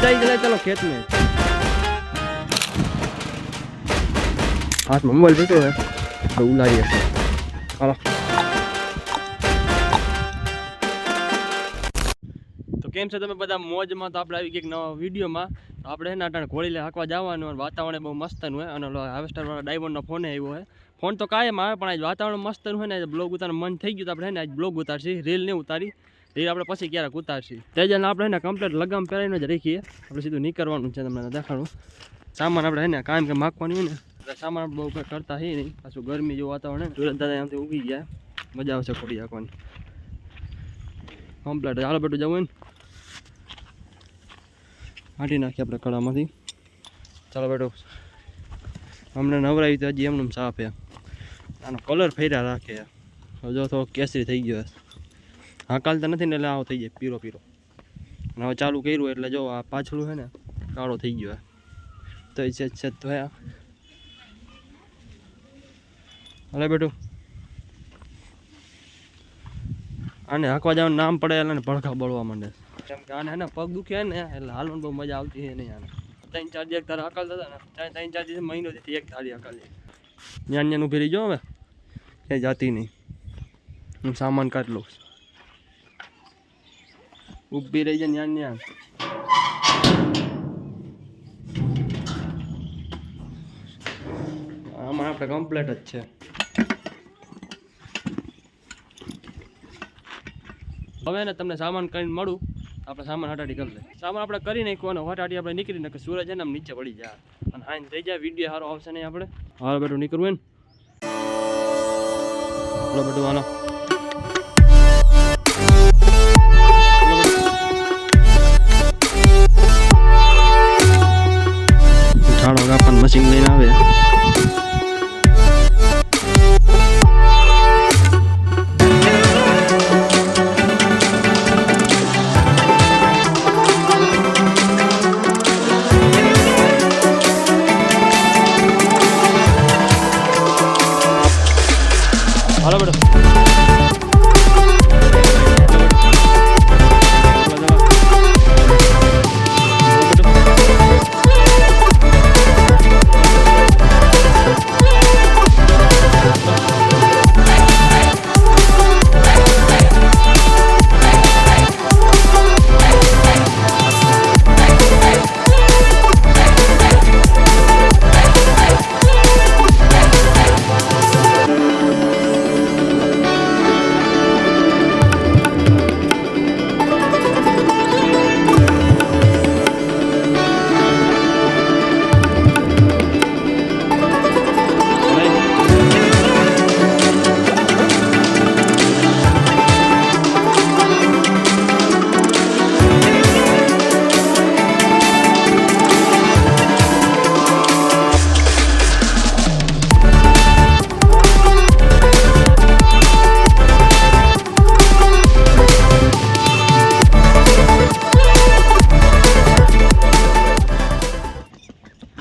सीधा ही चले चलो खेत में हाथ में मोबाइल बैठो है तो उलाइए હાલો તો કેમ છે તમે બધા મોજમાં તો આપણે આવી ગયા એક નવા વિડીયોમાં તો આપણે એના અટાણે ઘોડી લે હાંકવા જવાનું અને વાતાવરણ બહુ મસ્તનું હોય અને હાર્વેસ્ટરવાળા ડાયમંડનો ફોન આવ્યો હોય ફોન તો કાયમ આવે પણ આજ વાતાવરણ મસ્તનું હોય ને બ્લોગ ઉતારવાનું મન થઈ ગયું તો આપણે હે ને આજ બ્લોગ ઉતારશી રીલ નહીં ઉતારી રીલ આપણે પછી ક્યારેક ઉતારશી તેજલને આપણે એને કમ્પ્લેટ લગામ પહેરાવીને જ રાખીએ. આપણે સીધું નીકળવાનું છે તમને દેખાડું. સામાન આપણે એને કાયમ કે માગવાનું હોય ને સામાન બહુ કંઈ કરતા હી નહીં. પાછું ગરમી જેવું વાતાવરણ તુરંત દાદા આમથી ઉગી ગયા. મજા આવશે ખોટી રાખવાની કમ્પ્લેટ હાલો બેટું, જવું હોય ને? હાંટી નાખીએ આપણે કળામાંથી. ચાલો બેટો. અમને નવરાવી તો હજી એમનું સાફ છે આનો કલર ફેર્યા રાખે. જો તો કેસરી થઈ ગયો તો નથી ને એટલે આવો થઈ જાય, પીરો પીરો. અને હવે ચાલુ કર્યું એટલે જો આ પાછળું છે ને, કાળો થઈ ગયો તો એ છે હલે બેટું. આને હાંકવા જવાનું નામ પડે એટલે ને ભડકા બળવા માંડે. કેમ કે આને હે પગ દુખે ને, એટલે હાલવાની બહુ મજા આવતી છે નહીં આને. ત્રણ, ચાર એક તારે હકાલતા હતા ને, ત્રણ ત્રણ, ચાર દિવસ મહિનો થી એક થાળી હકાલી. જ્ઞાન જ્ઞાન ઊભી રહી જાઓ હવે. ક્યાંય જાતી નહીં. હું સામાન કાઢ લઉં. ઊભી રહી જાય જ્ઞાન જ્ઞાન આમાં આપણે કમ્પ્લેટ જ છે. હવે ને તમને સામાન કરીને મળું. આપણે સામાન હટાડી કરી લે સામાન આપણે કરી નાખવાનો હટાડી આપણે નીકળી નાખે સૂરજ છે ને નીચે પડી જાય. અને આઈને થઈ જાય વીડિયો સારો આવશે નહીં આપણે. હારો બેટું નીકળવું ને બેટું, હાલો.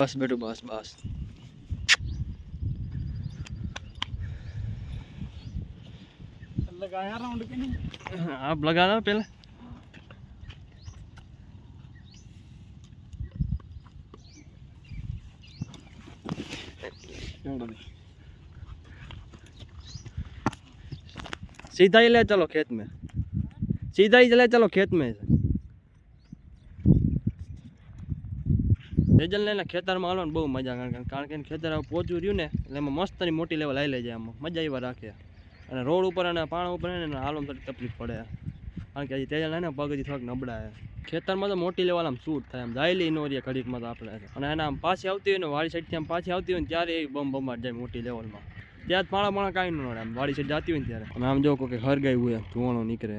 बस बेटू बस बस। लगाया राउंड के नहीं? हाँ, आप लगा दो पहले। सीधा ही ले चलो खेत में। सीधा ही ले चलो खेत में। રેજલ ને ખેતરમાં હાલવાનું બહુ મજા કારણ કે કારણ કે ખેતર પોચું રહ્યું ને, એટલે એમાં મસ્તની મોટી લેવલ આવી જાય આમાં. મજા એવા રાખે. અને રોડ ઉપર અને પાણા ઉપર એને હાલવામાં થોડી તકલીફ પડે. કારણ કે હજી તેજલ ને પગ હજી થોડાક નબળા ખેતરમાં તો મોટી લેવલ આમ શૂટ થાય, આમ જાયલી નો રહીએ ઘડીકમાં તો આપણે. અને એના આમ પાછી આવતી હોય ને વાળી સાઈડથી આમ પાછી આવતી હોય ને, ત્યારે એ બમ બમાટ જાય મોટી લેવલમાં ત્યાં જ પાણા પાણા કાંઈ ન આમ વાળી સાઈડ જતી હોય ને ત્યારે. અને આમ જો કોઈ ગયું હોય, ધુવાણો નીકળે.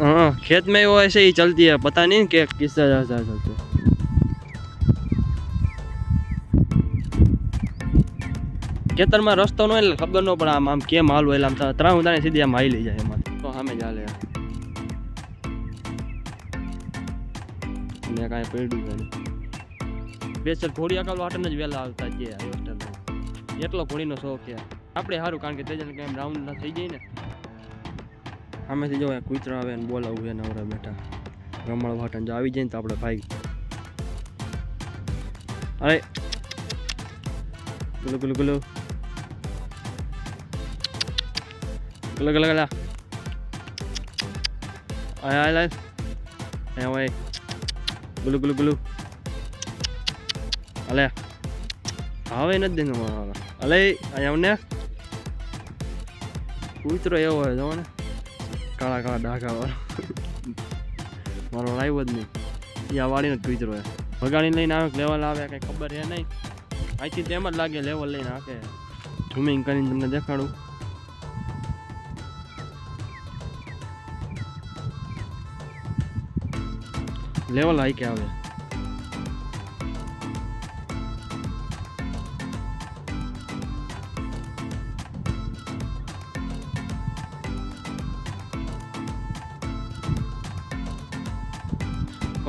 खाली वो वहाँ जाके तोड़ती है इतनी सीधी नहीं है हाँ खेत में वो ऐसे ही चलती है पता नहीं कि किस तरह से चलती है ખેતરમાં રસ્તો ન હોય એટલે ખબર ન પડે આમ આમ કેમ હાલવું એટલે આમ તા- ત્રણ ઉદાને સીધી આમ હાલી જાય એમાં તો સામે જ હાલે ને કાંઈ પડ્યું છે નહીં સ્પેશિયલ ઘોડી અકાલ વાટને જ વહેલા આવતા છે આ હોસ્ટેલમાં એટલો ઘોડીનો શોખ છે આપણે સારું કારણ કે તેજલ કાંઈ રાઉન્ડ ના થઈ જાય ને સામેથી જો કૂતરા આવે ને બોલાવું છે નવરા બેઠા. રમણ વાટન જો આવી જાય ને તો આપણે ભાઈ. અરે. ગુલુ ગુલુ ગુલુ. ગુલુ ગુલુ ગુલુ. આય આય લાય આય ઓય ગુલુ ગુલુ ગુલુ. અલે. હવે નથી દેનો મારો અલે, અહીંયા ને કૂતરો એવો હોય જો ને. કાળા કાળા ડાઘા વાળો મારો લાવ્યો જ નહીં. એ આ વાળીને જ કૂતરો હે ભગાડી લઈને આવે લેવલ આવે કઈ ખબર હે નહીં. અહીંથી તેમ જ લાગે લેવલ લઈને આખે ઝૂમિંગ કરીને તમને દેખાડું. લેવલ હાઈકે આવે.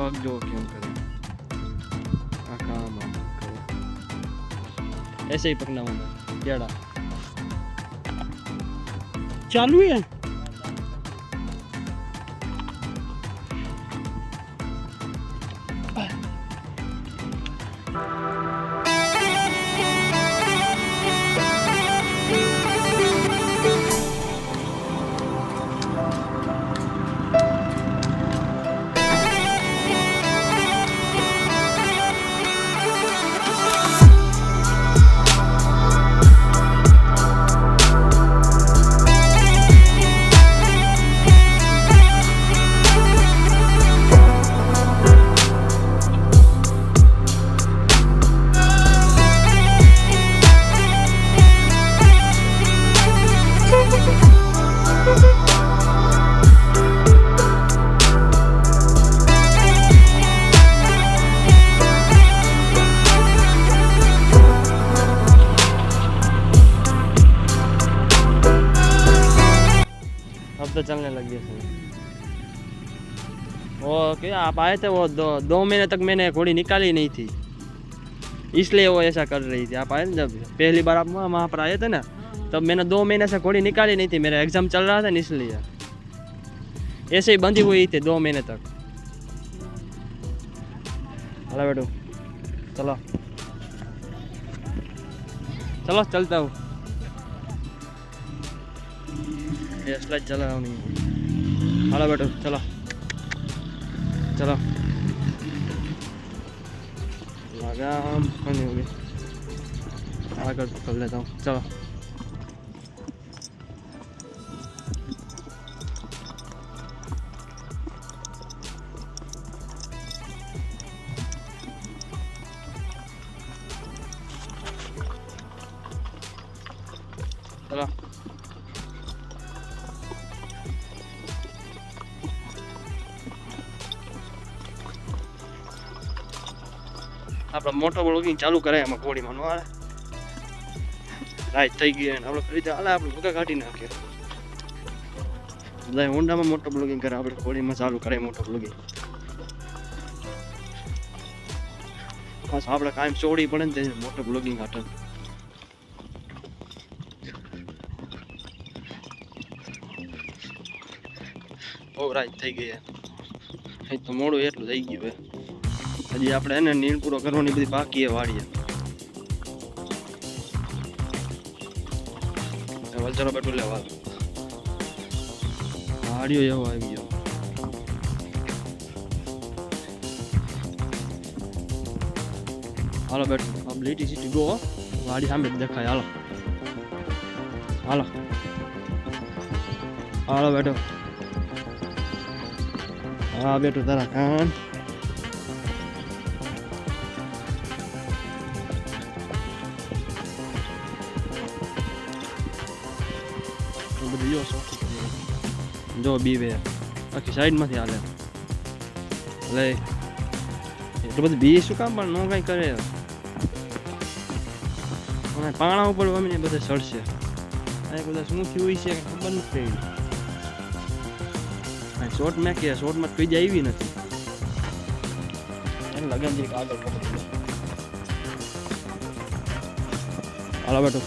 Bak gdzie okienko. Aka mam ऐसे ही पकना हूँ जड़ा चालू है आप आए थे वो दो दो महीने तक मैंने घोड़ी निकाली नहीं थी। इसलिए वो ऐसा कर रही थी। आप आए जब पहली बार आप वहाँ पर आए थे ना, तब मैंने दो महीने से घोड़ी निकाली नहीं थी। मेरा एग्ज़ाम चल रहा था ना इसलिए। ऐसे ही बंधी हुई थी दो महीने तक। हेलो बेटू, चलो। चलो, चलता हूँ। चला हेलो बेटू, चलो। चलो। लगाम पकड़नी होगी। आकर पकड़ लेता हूँ। चलो। चलो। આપણે મોટો બ્લોગિંગ ચાલુ કરાય એમાં ઘોડીમાં નો આવે રાઈટ થઈ ગઈ અને આપણે ફરી હાલે, આપણે ભૂકા કાઢી નાખીએ. બધા હોન્ડામાં મોટો બ્લોગિંગ કરે, આપણે ઘોડીમાં ચાલુ કરે મોટો બ્લોગિંગ બસ આપણે કાયમ ચોડી પડે ને તે મોટો બ્લોગિંગ હાટલ. બહુ રાઈટ થઈ ગઈ તો મોડું એટલું થઈ ગયું હે. હજી આપણે એને નીણ પૂરો કરવાની બધી બાકી એ વાડીએ. વલચરો બેઠું લેવા વાડીઓ એવો આવી ગયો. હાલો બેઠું આ લીટી સીટી ગો વાડી સામે જ દેખાય, હાલો. હાલો. હાલો બેઠો. હા, બેઠું તારા કાન. બધું જો સોખું જો બી વે આખી સાઈડમાંથી હાલે. એટલે એટલું બધું બી શું કામ પણ ન કાંઈ કરે. પાણા ઉપર અમીને બધે સડશે. આ બધા શું થયું છે ખબર નથી પડી. શોર્ટ મેં કે શોર્ટમાં કઈ જ આવી નથી. એને લગન આગળ હાલો, બેટો.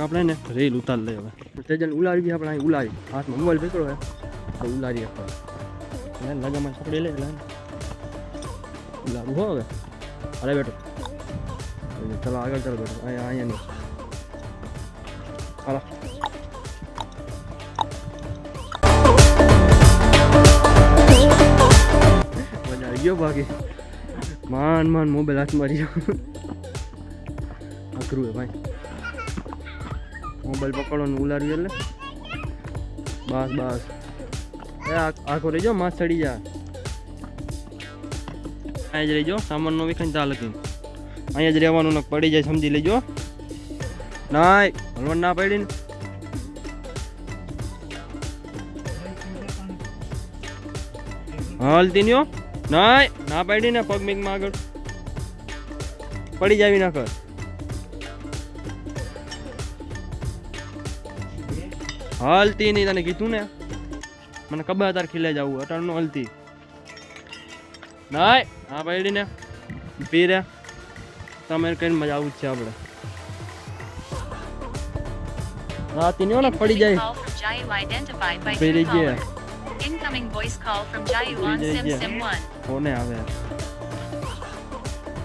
એક આપણે ને રેલ ઉતાર લઈએ હવે. તેજન ઉલારી બી આપણે અહીં, ઉલારી. હાથમાં મોબાઈલ પકડો હે તો ઉલારી આપણે એટલે લગામાં પકડી લે એટલે ઉલારું હો હવે. અરે બેટો. ચલો, આગળ ચાલો બેટો. અહીંયા અહીંયા નહીં. હાલો. મજા આવી ગયો બાકી માન માન મોબાઈલ હાથમાં રહ્યો. અઘરું હે ભાઈ. મોબાઈલ પકડવાનું ઉલારી એટલે બસ બસ. એ આખો રહી જાઓ, માસ ચડી જા અહીંયા જ રહી જાઓ, સામાનનો વિખાઈ ચાલે અહીંયા જ રહેવાનું ને પડી જાય, સમજી લેજો. નાય હલવણ ના પડી ને. હલતી નહીં નાય, ના પડી ને પગ મેઘમાં આગળ. પડી જાવી ના કર. હલતી નહીં તને કીધું ને? મને ખબર તાર ખીલે જવું અટાણું હલતી. નાય હા પડી ને પી રે. તમે કઈ મજા આવું જ છે આપણે રાતી ન્યો ને પડી જાય. Call from Jayu identified by પડી two જાય. callers. Incoming voice call from Jayu on PD Sim જાય. Sim 1. કોને આવે?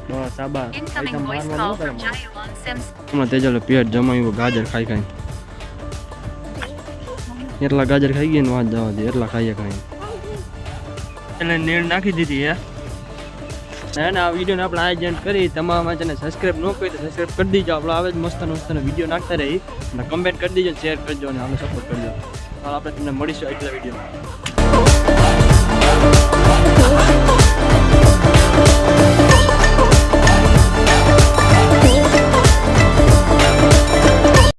બસ આબા Incoming પૈસા voice મારવા call ન from કરે Jayu on Sim હમણાં તેજલ પેટ જમાયું ગાજર ખાઈ ખાઈ એટલા ગાજર ખાઈ ગયા ને વાત જવા દે એટલા ખાઈએ ખાઈ એટલે નીર નાખી દીધી હે? ના ના આ વિડીયોને આપણે આયોજન કરી. તમારા માટે સબસ્ક્રાઈબ ન કરી તો સબસ્ક્રાઈબ કરી દીજો. આપણે આવે જ મસ્ત મસ્ત વીડિયો નાખતા રહી અને કમેન્ટ કરી દીજો શેર કરજો અને આપણે સપોર્ટ કરજો આપણે તમને મળીશું એટલા વિડીયોમાં.